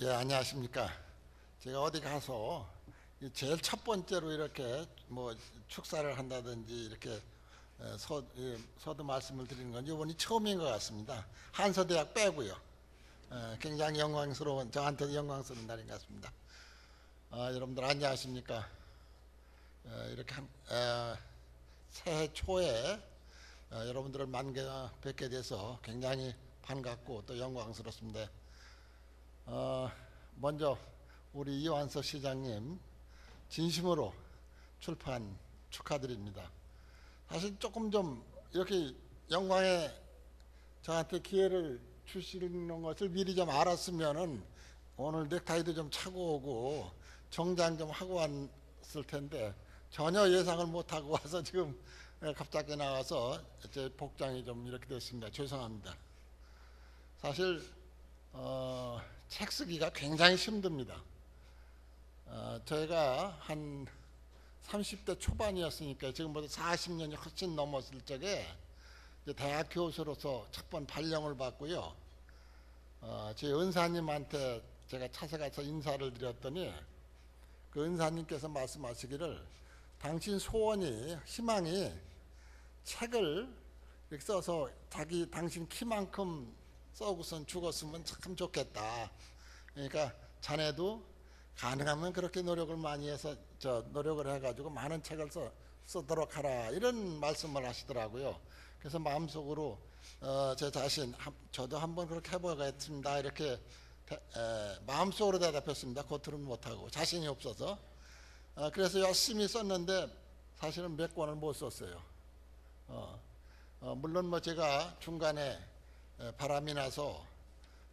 예, 안녕하십니까. 제가 어디 가서 이 제일 첫 번째로 이렇게 뭐 축사를 한다든지 이렇게 에, 서, 예, 서두 말씀을 드리는 건 이번이 처음인 것 같습니다. 한서대학 빼고요. 에, 굉장히 영광스러운, 저한테도 영광스러운 날인 것 같습니다. 아, 여러분들 안녕하십니까. 에, 이렇게 한, 에, 새해 초에 어, 여러분들을 만개 뵙게 돼서 굉장히 반갑고 또 영광스럽습니다. 어, 먼저 우리 이완석 시장님 진심으로 출판 축하드립니다. 사실 조금 좀 이렇게 영광에 저한테 기회를 주시는 것을 미리 좀 알았으면은 오늘 넥타이도 좀 차고 오고 정장 좀 하고 왔을 텐데 전혀 예상을 못 하고 와서 지금 갑자기 나와서 제 복장이 좀 이렇게 됐습니다. 죄송합니다. 사실 어, 책 쓰기가 굉장히 힘듭니다. 어, 저희가 한 30대 초반이었으니까 지금보다 40년이 훨씬 넘었을 적에 대학 교수로서 첫 번 발령을 받고요. 어, 제 은사님한테 제가 찾아가서 인사를 드렸더니 그 은사님께서 말씀하시기를 당신 소원이 희망이 책을 써서 자기 당신 키만큼 써고선 죽었으면 참 좋겠다. 그러니까 자네도 가능하면 그렇게 노력을 많이 해서 저 노력을 해가지고 많은 책을 써 쓰도록 하라 이런 말씀을 하시더라고요. 그래서 마음속으로 어, 제 자신 한- 저도 한번 그렇게 해보겠습니다 이렇게 대- 에, 마음속으로 대답했습니다. 겉으로는 못하고 자신이 없어서 어, 그래서 열심히 썼는데 사실은 몇 권을 못 썼어요. 어, 어, 물론 뭐 제가 중간에 에, 바람이 나서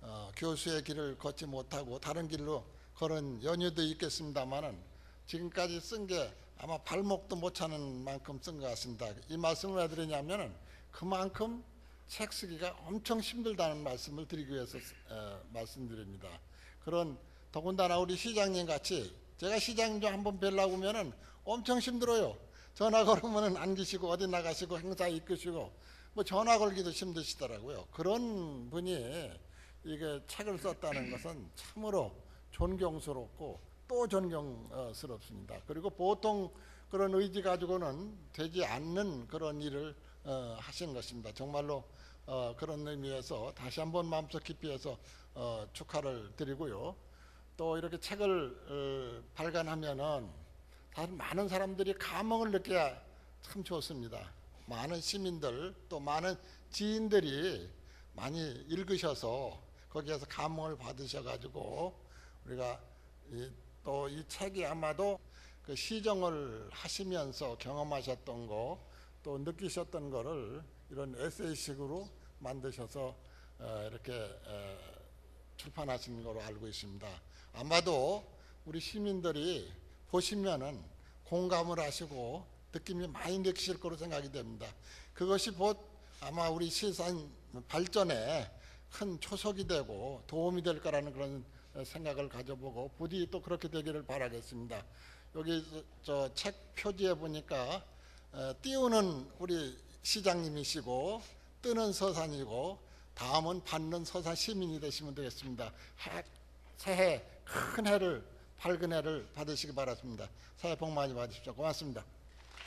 어, 교수의 길을 걷지 못하고 다른 길로 걸은 연유도 있겠습니다만은 지금까지 쓴 게 아마 발목도 못 차는 만큼 쓴 것 같습니다. 이 말씀을 왜 드리냐면은 그만큼 책 쓰기가 엄청 힘들다는 말씀을 드리기 위해서 에, 말씀드립니다. 그런 더군다나 우리 시장님 같이 제가 시장님 좀 한번 뵈려고 하면은 엄청 힘들어요. 전화 걸으면은 안 계시고 어디 나가시고 행사 이끄시고 뭐 전화 걸기도 힘드시더라고요. 그런 분이 이게 책을 썼다는 것은 참으로 존경스럽고 또 존경스럽습니다. 그리고 보통 그런 의지 가지고는 되지 않는 그런 일을 어, 하신 것입니다. 정말로 어, 그런 의미에서 다시 한번 마음속 깊이 해서 어, 축하를 드리고요. 또 이렇게 책을 어, 발간하면은 사실 많은 사람들이 감흥을 느껴야 참 좋습니다. 많은 시민들 또 많은 지인들이 많이 읽으셔서 거기에서 감흥을 받으셔가지고 우리가 또 이 책이 아마도 그 시정을 하시면서 경험하셨던 거 또 느끼셨던 거를 이런 에세이식으로 만드셔서 어, 이렇게 어, 출판하신 거로 알고 있습니다. 아마도 우리 시민들이 보시면은 공감을 하시고 느낌이 많이 느끼실 거로 생각이 됩니다. 그것이 곧 아마 우리 세상 발전에 큰 초석이 되고 도움이 될 거라는 그런 생각을 가져보고 부디 또 그렇게 되기를 바라겠습니다. 여기 저 책 표지에 보니까 어, 띄우는 우리 시장님이시고 뜨는 서산이고 다음은 받는 서산 시민이 되시면 되겠습니다. 해, 새해 큰 해를 밝은 해를 받으시기 바랍니다. 새해 복 많이 받으십시오. 고맙습니다.